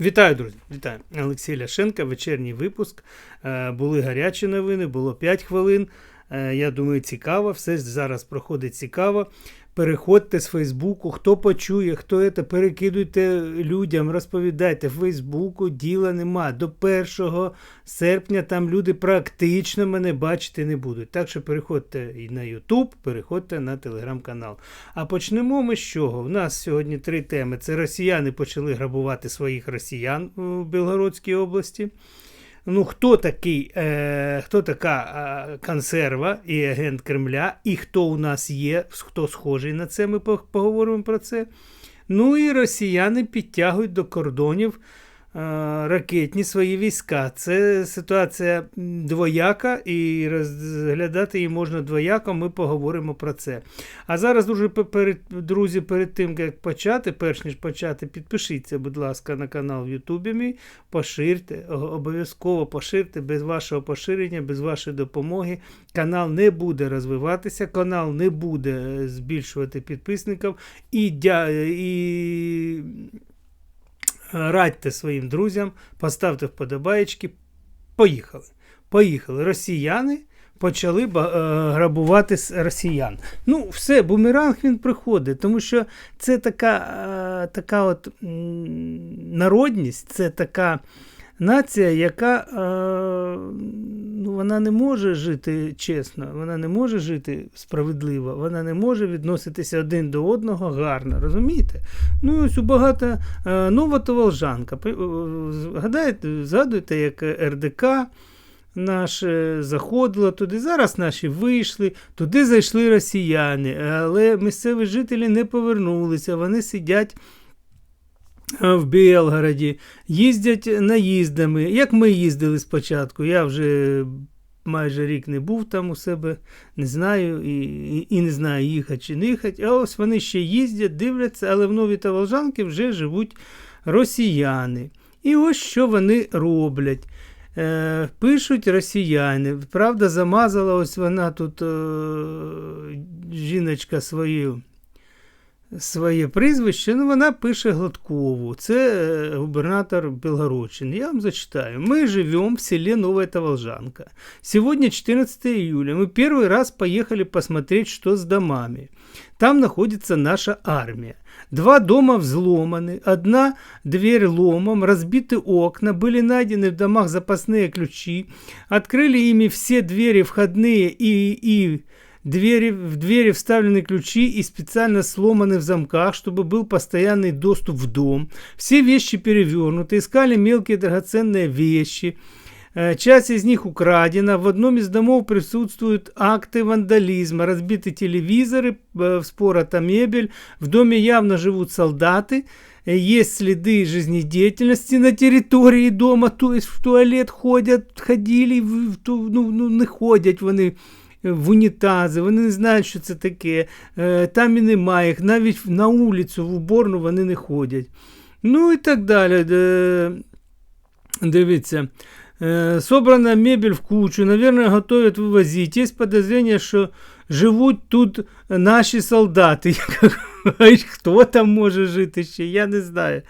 Вітаю, друзі! Вітаю! Олексій Ляшенка, вечірній випуск. Е, Були гарячі новини, було 5 хвилин. Е, Я думаю, цікаво. Все зараз проходить цікаво. Переходьте з Фейсбуку, хто почує, хто це, перекидуйте людям, розповідайте. В Фейсбуку діла нема. До 1 серпня там люди практично мене бачити не будуть. Так що переходьте і на YouTube, переходьте на телеграм-канал. А почнемо ми з чого? У нас сьогодні три теми: це росіяни почали грабувати своїх росіян у Білгородській області. Ну, хто такий, е, хто така е, консерва і агент Кремля, і хто у нас є, хто схожий на це, ми поговоримо про це. Ну і росіяни підтягують до кордонів ракетні свої війська. Це ситуація двояка, і розглядати її можна двояко, ми поговоримо про це. А зараз, дуже перед, друзі, перед тим, як почати, перш ніж почати, підпишіться, будь ласка, на канал в Ютубі мій, поширте, обов'язково поширте, без вашого поширення, без вашої допомоги. Канал не буде розвиватися, канал не буде збільшувати підписників і, дя, і радьте своїм друзям, поставте вподобаєчки. Поїхали. Поїхали. Росіяни почали грабувати росіян. Ну, все, бумеранг він приходить, тому що це така, така от народність, це така. Нація, яка е, ну, вона не може жити чесно, вона не може жити справедливо, вона не може відноситися один до одного гарно. Розумієте? Ну, ось у багато е, нова Волжанка. Гадаєте, згадуєте, як РДК наше заходило туди. Зараз наші вийшли, туди зайшли росіяни, але місцеві жителі не повернулися, вони сидять в Білгороді, їздять наїздами. Як ми їздили спочатку, я вже майже рік не був там у себе, не знаю і і, і не знаю, їхати чи не. А ось вони ще їздять, дивляться, але в Новій Таволжанки вже живуть росіяни. І ось що вони роблять. Е, Пишуть росіяни. Правда, замазала ось вона тут е, жіночка свою своє прізвище, ну вона пише Гладкову. Це губернатор Белгородчины. Я вам зачитаю. Мы живем в селе Новая Таволжанка. Сегодня 14 июля. Мы первый раз поехали посмотреть, что с домами. Там находится наша армия. Два дома взломаны, одна дверь ломом, разбиты окна, были найдены в домах запасные ключи, открыли ими все двери входные и, и Двери, в двери вставлены ключи и специально сломаны в замках, чтобы был постоянный доступ в дом. Все вещи перевернуты, искали мелкие драгоценные вещи. Э, часть из них украдена. В одном из домов присутствуют акты вандализма, разбиты телевизоры, э, вспорота мебель. В доме явно живут солдаты. Э, есть следы жизнедеятельности на территории дома, то есть в туалет ходят, ходили, ну, ну, не ходять вони в унітази, вони не знають, що це таке. Е, там і немає їх. Навіть на вулицю, в уборну вони не ходять. Ну і так далі. Дивіться. Е, собрана мебель в кучу, наверное, готовят вывозить. Есть подозрение, что живут тут наші солдати. Хто там може жити ще, я не знаю.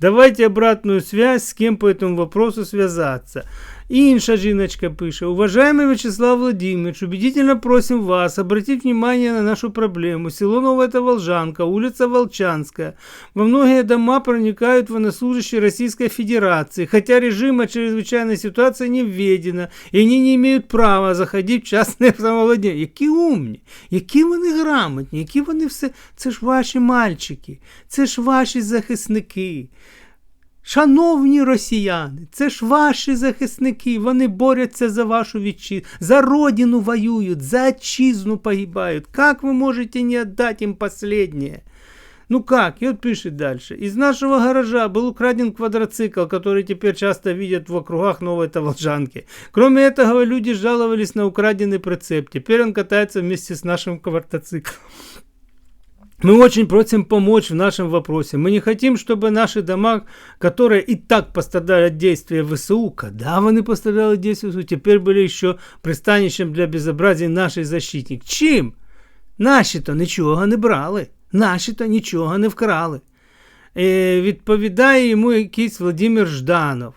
Давайте обратную связь, с кем по этому вопросу связаться. Інша жіночка пише, уважаемый Вячеслав Владимирович, убедительно просим вас обратить внимание на нашу проблему. Село Новая Волжанка, улица Волчанская. Во многие дома проникают военнослужащие Российской Федерации, хотя режима чрезвычайной ситуации не введено, и они не имеют права заходить в частне самовладіння. Які умні, які вони грамотні, які вони все. Це ж ваші мальчики, це ж ваші захисники. Шановні росіяни, це ж ваші захисники, вони борються за вашу вітчизну, за родину воюють, за отчизну погибают. Как вы можете не отдать им последнее? Ну как? И вот пишет дальше. Из нашего гаража был украден квадроцикл, который теперь часто видят в округах Новой Таволжанки. Кроме этого, люди жаловались на украденный прицеп. Теперь он катается вместе с нашим квадроциклом. Мы очень просим помочь в нашем вопросе. Мы не хотим, чтобы наши дома, которые и так пострадали от действия ВСУ, когда они пострадали от действия ВСУ, теперь были еще пристанищем для безобразия наших защитників. Чим? Наші-то нічого не брали, наші-то нічого не вкрали. Е, відповідає йому якийсь Владимир Жданов.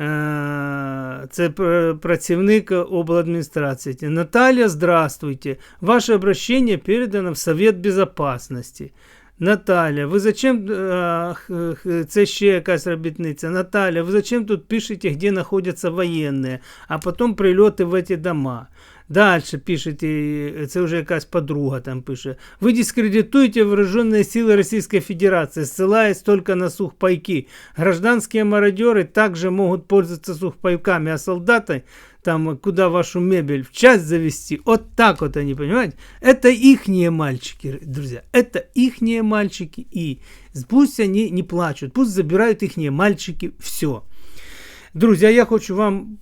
Е, Це пр- працівник обладміністрації. Наталья, здравствуйте. Ваше обращение передано в Совет Безопасности. Наталя, ви зачем, е, х- х- це ще якась робітниця. Наталя, ви зачем тут пишете, де знаходяться воєнні, а потім прильоти в ці дома? Дальше пишете, це вже якась подруга там пише. Ви дискредитуєте вооруженные силы Российской Федерации, ссылаясь только на сухпайки. Гражданские мародеры также могут пользоваться сухпайками, а солдаты там, куда вашу мебель в часть завести, вот так вот они, понимаете? Это ихние мальчики, друзья, это ихние мальчики, и пусть они не плачут, пусть забирают ихние мальчики, все. Друзі, я хочу вам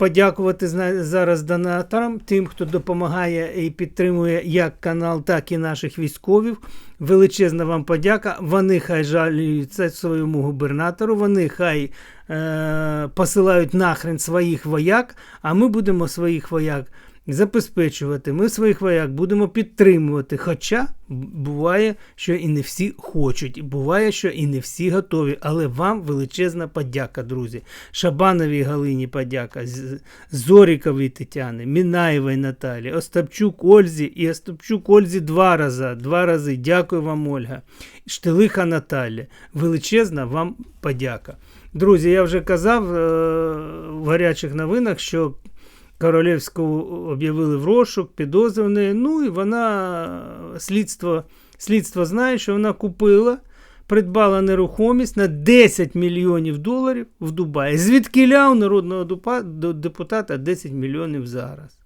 подякувати зараз донаторам, тим, хто допомагає і підтримує як канал, так і наших військових. Величезна вам подяка. Вони хай жалюються своєму губернатору, вони хай е- посилають нахрен своїх вояк, а ми будемо своїх вояк забезпечувати. Ми своїх вояк будемо підтримувати. Хоча буває, що і не всі хочуть, буває, що і не всі готові. Але вам величезна подяка, друзі. Шабановій Галині подяка, З- Зоріковій Тетяни, Мінаєвій Наталі, Остапчук Ользі і Остапчук Ользі два рази. Два рази. Дякую вам, Ольга. Штилиха Наталі. Величезна вам подяка. Друзі, я вже казав е- в гарячих новинах, що Королевську об'явили в розшук, підозрюваний. Ну і вона слідство, слідство знає, що вона купила, придбала нерухомість на 10 мільйонів доларів в Дубаї. Звідкиля у народного депутата 10 мільйонів зараз.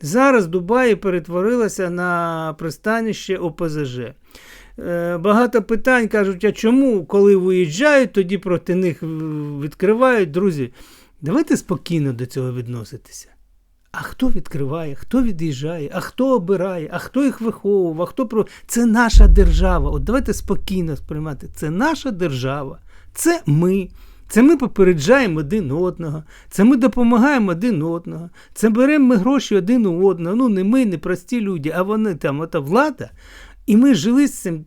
Зараз Дубаї перетворилася на пристанище ОПЗЖ. Е, Багато питань кажуть, а чому, коли виїжджають, тоді проти них відкривають. Друзі, давайте спокійно до цього відноситися. А хто відкриває, хто від'їжджає, а хто обирає, а хто їх виховував, а хто про. Це наша держава. От давайте спокійно сприймати. Це наша держава, це ми. Це ми попереджаємо один одного, це ми допомагаємо один одного, це беремо ми гроші один у одного. Ну, не ми, не прості люди, а вони там, ота влада. І ми жили з цим.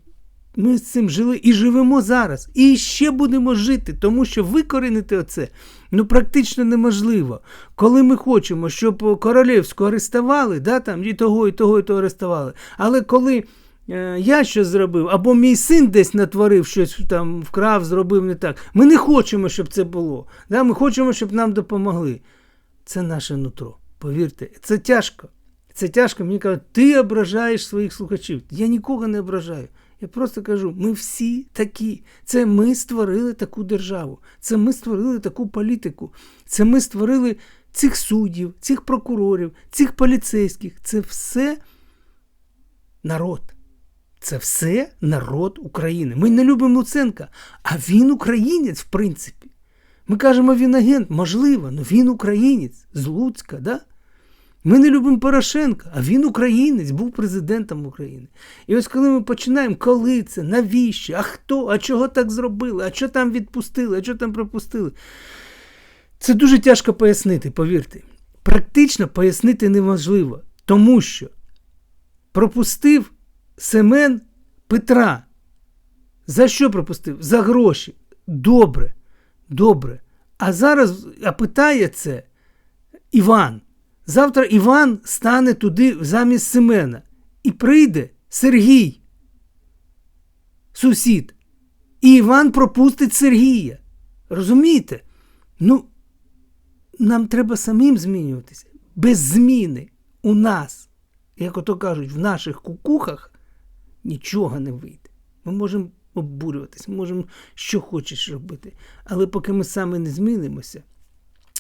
Ми з цим жили і живемо зараз. І ще будемо жити, тому що викорінити оце ну практично неможливо. Коли ми хочемо, щоб королівську арестували, да, там, і того, і того, і того арестували. Але коли е, я щось зробив, або мій син десь натворив щось там, вкрав, зробив не так, ми не хочемо, щоб це було. Да? Ми хочемо, щоб нам допомогли. Це наше нутро. Повірте, це тяжко. Це тяжко. Мені кажуть, ти ображаєш своїх слухачів. Я нікого не ображаю. Я просто кажу, ми всі такі. Це ми створили таку державу. Це ми створили таку політику. Це ми створили цих суддів, цих прокурорів, цих поліцейських. Це все народ. Це все народ України. Ми не любимо Луценка, а він українець, в принципі. Ми кажемо, він агент, можливо, але він українець з Луцька, да? Ми не любимо Порошенка, а він українець, був президентом України. І ось коли ми починаємо, коли це, навіщо, а хто, а чого так зробили, а що там відпустили, а що там пропустили. Це дуже тяжко пояснити, повірте. Практично пояснити неможливо, тому що пропустив Семен Петра. За що пропустив? За гроші. Добре, добре. А зараз а це Іван. Завтра Іван стане туди замість Семена. І прийде Сергій, сусід. І Іван пропустить Сергія. Розумієте? Ну, нам треба самим змінюватися. Без зміни у нас, як ото кажуть, в наших кукухах нічого не вийде. Ми можемо обурюватись, ми можемо що хочеш робити. Але поки ми саме не змінимося,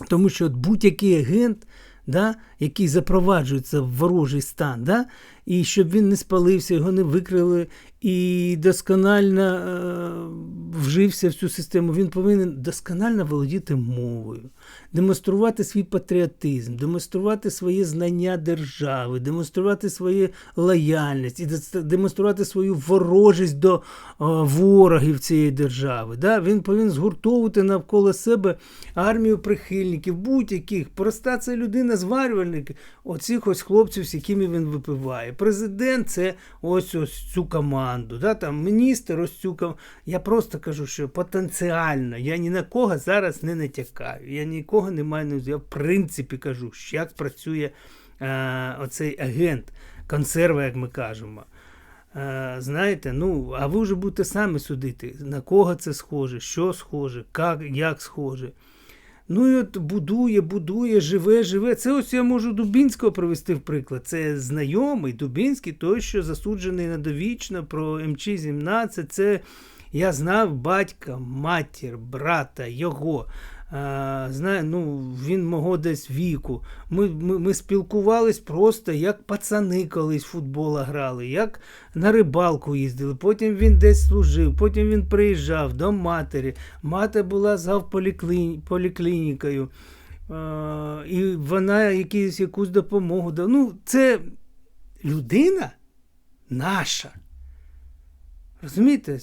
тому що будь-який агент, да, який запроваджується в ворожий стан, да, і щоб він не спалився, його не викрили і досконально е, вжився в цю систему, він повинен досконально володіти мовою, демонструвати свій патріотизм, демонструвати своє знання держави, демонструвати свою лояльність і демонструвати свою ворожість до е, ворогів цієї держави. Да? Він повинен згуртовувати навколо себе армію прихильників, будь-яких. Проста це людина зварювальник оцих ось хлопців, з якими він випиває. Президент це ось ось цю команду. Да? Там міністр розцюкав. Я просто кажу, що потенціально я ні на кого зараз не натякаю. Я нікого не маю Я в принципі кажу, як працює е, оцей агент, консерва, як ми кажемо. Е, знаєте, ну, а ви вже будете самі судити, на кого це схоже, що схоже, як, як схоже. Ну і от будує, будує, живе, живе. Це ось я можу Дубінського привести в приклад. Це знайомий Дубінський, той, що засуджений на довічно про МЧ-17. Це я знав батька, матір, брата, його. Знає, ну, Він мого десь віку. Ми ми, ми спілкувались просто як пацани колись футбола грали, як на рибалку їздили. Потім він десь служив, потім він приїжджав до матері. Мати була з поліклінікою. А, і вона якісь, якусь допомогу дала. Ну, це людина наша. Розумієте?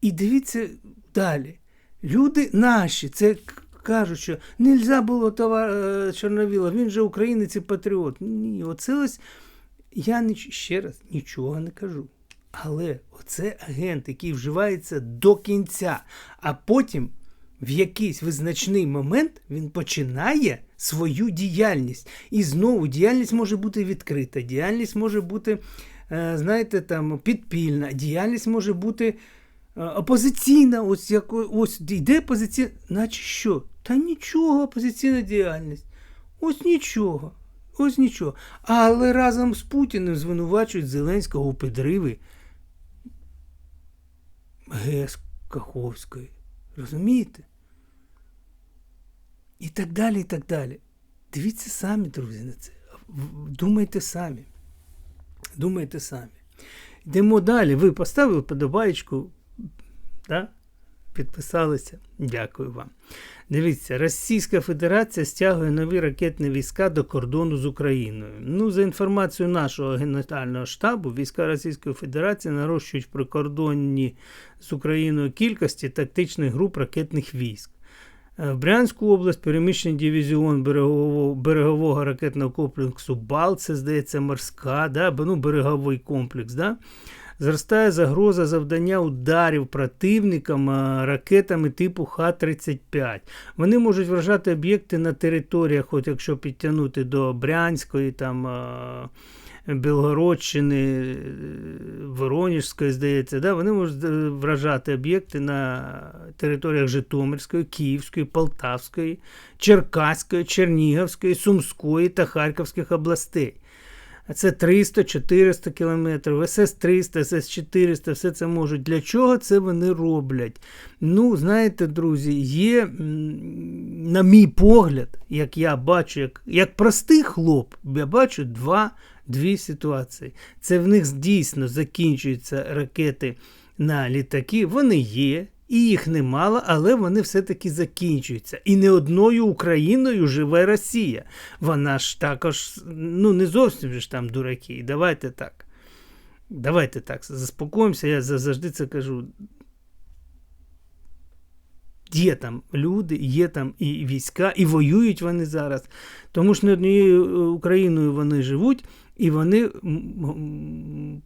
І дивіться далі. Люди наші, це кажуть, що не можна було товар е, Чорновіла, він же українець і патріот. Ні, оце ось я ніч... ще раз нічого не кажу. Але оце агент, який вживається до кінця, а потім в якийсь визначний момент він починає свою діяльність. І знову діяльність може бути відкрита, діяльність може бути, е, знаєте, там підпільна, діяльність може бути. Е, опозиційна, ось як ось йде позиційна, наче що? Та нічого, опозиційна діяльність. Ось нічого. Ось нічого. Але разом з Путіним звинувачують Зеленського у підриви ГЕС Каховської. Розумієте? І так далі, і так далі. Дивіться самі, друзі, на це. Думайте самі. Думайте самі. Йдемо далі. Ви поставили подобаєчку. Да? Підписалися. Дякую вам. Дивіться, Російська Федерація стягує нові ракетні війська до кордону з Україною. Ну, За інформацією нашого генерального штабу, війська Російської Федерації нарощують в прикордонні з Україною кількості тактичних груп ракетних військ. Е, в Брянську область переміщений дивізіон берегового берегового ракетного комплексу БАЛ, це здається морська, да, ну, береговий комплекс. Да? Зростає загроза завдання ударів противникам ракетами типу Х-35. Вони можуть вражати об'єкти на територіях, от якщо підтягнути до Брянської, там, Білгородщини, Воронежської, здається, да, вони можуть е, вражати об'єкти на територіях Житомирської, Київської, Полтавської, Черкаської, Чернігівської, Сумської та Харківських областей це 300-400 кілометрів, СС-300, СС-400, все це можуть. Для чого це вони роблять? Ну, знаєте, друзі, є, на мій погляд, як я бачу, як як простий хлоп, я бачу два, дві ситуації. Це в них дійсно закінчуються ракети на літаки, вони є. І їх немало, але вони все-таки закінчуються. І не одною Україною живе Росія. Вона ж також, ну не зовсім ж там дураки. Давайте так. Давайте так, заспокоїмося, я завжди це кажу. Є там люди, є там і війська, і воюють вони зараз. Тому що не однією е, Україною вони живуть, і вони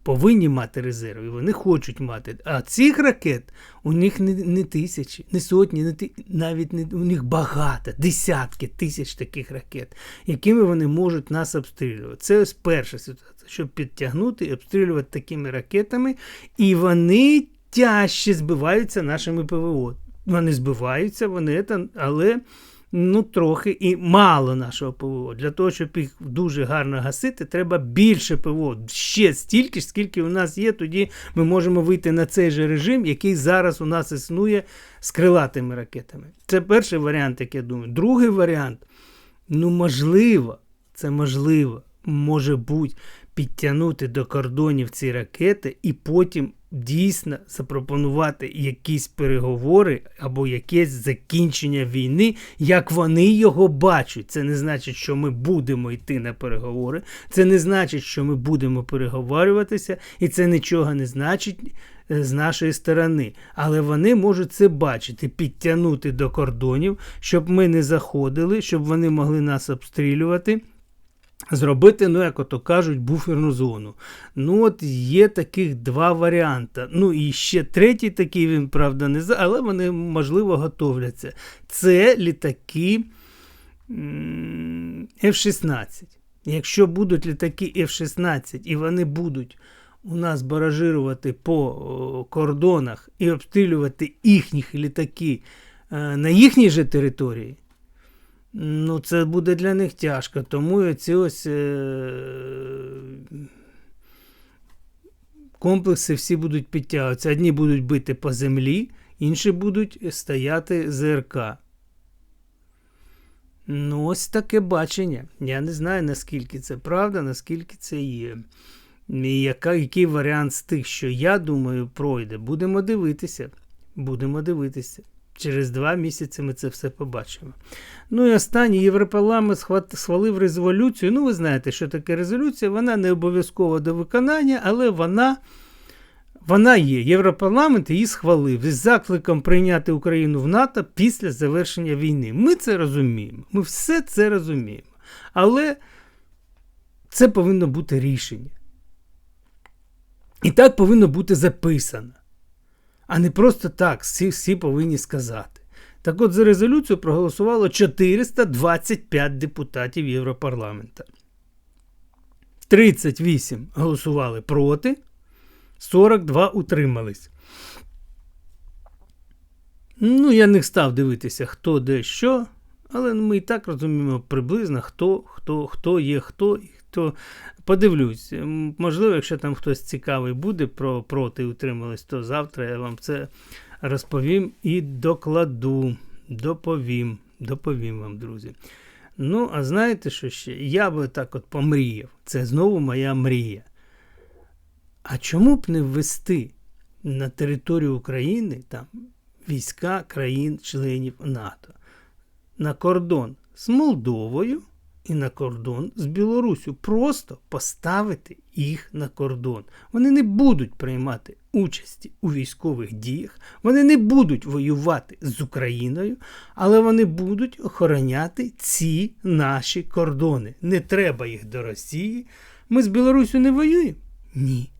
повинні мати резерви, вони хочуть мати. А цих ракет у них не не тисячі, не сотні, не ти, навіть не у них багато, десятки тисяч таких ракет, якими вони можуть нас обстрілювати. Це ось перша ситуація, щоб підтягнути і обстрілювати такими ракетами, і вони тяжче збиваються нашими ПВО. Вони збиваються, вони але ну, трохи і мало нашого ПВО. Для того, щоб їх дуже гарно гасити, треба більше ПВО. Ще стільки ж, скільки у нас є, тоді ми можемо вийти на цей же режим, який зараз у нас існує з крилатими ракетами. Це перший варіант, як я думаю. Другий варіант, ну, можливо, це можливо, може бути, підтягнути до кордонів ці ракети і потім дійсно запропонувати якісь переговори або якесь закінчення війни, як вони його бачать. Це не значить, що ми будемо йти на переговори, це не значить, що ми будемо переговорюватися, і це нічого не значить. Е, з нашої сторони, але вони можуть це бачити, підтягнути до кордонів, щоб ми не заходили, щоб вони могли нас обстрілювати. Зробити, ну, як ото кажуть, буферну зону. Ну, от є таких два варіанти. Ну, і ще третій такий, він, правда, не за, але вони, можливо, готовляться. Це літаки F-16. Якщо будуть літаки F-16 і вони будуть у нас баражирувати по кордонах і обстрілювати їхні літаки е, на їхній же території, ну це буде для них тяжко. Тому ці ось е, комплекси всі будуть підтягуватися. Одні будуть бити по землі, інші будуть стояти ЗРК. Ну, ось таке бачення. Я не знаю, наскільки це правда, наскільки це є. І яка, який варіант з тих, що я думаю, пройде. Будемо дивитися. Будемо дивитися. Через два місяці ми це все побачимо. Ну і останній Європарламент схвалив резолюцію. Ну, ви знаєте, що таке резолюція. Вона не обов'язкова до виконання, але вона, вона є. Європарламент її схвалив із закликом прийняти Україну в НАТО після завершення війни. Ми це розуміємо. Ми все це розуміємо. Але це повинно бути рішення. І так повинно бути записано. А не просто так всі, всі повинні сказати. Так от за резолюцію проголосувало 425 депутатів Європарламента. 38 голосували проти, 42 утримались. Ну, я не став дивитися, хто де що, але ми і так розуміємо приблизно, хто, хто, хто є хто і хто. Подивлюсь, можливо, якщо там хтось цікавий буде про проти утримались, то завтра я вам це розповім і докладу. Доповім, доповім вам, друзі. Ну, а знаєте, що ще? Я би так от помріяв. Це знову моя мрія. А чому б не ввести на територію України там війська країн-членів НАТО на кордон з Молдовою і на кордон з Білоруссю? Просто поставити їх на кордон. Вони не будуть приймати участі у військових діях, вони не будуть воювати з Україною, але вони будуть охороняти ці наші кордони. Не треба їх до Росії. Ми з Білоруссю не воюємо? Ні.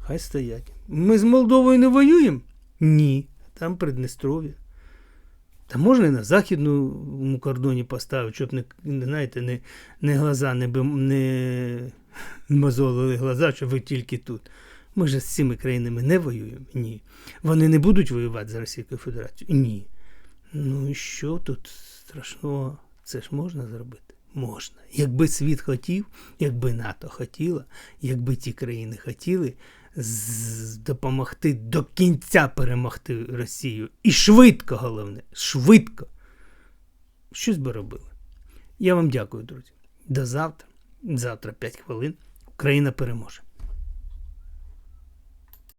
Хай стоять. Ми з Молдовою не воюємо? Ні. Там Приднестров'я. Та можна і на західному кордоні поставити, щоб не, знаєте, не, не глаза, не, не мозолили глаза, що ви тільки тут. Ми ж з цими країнами не воюємо? Ні. Вони не будуть воювати з Російською Федерацією? Ні. Ну і що тут страшного? Це ж можна зробити? Можна. Якби світ хотів, якби НАТО хотіло, якби ті країни хотіли допомогти до кінця перемогти Росію. І швидко, головне, швидко. Щось би робили. Я вам дякую, друзі. До завтра. Завтра 5 хвилин. Україна переможе.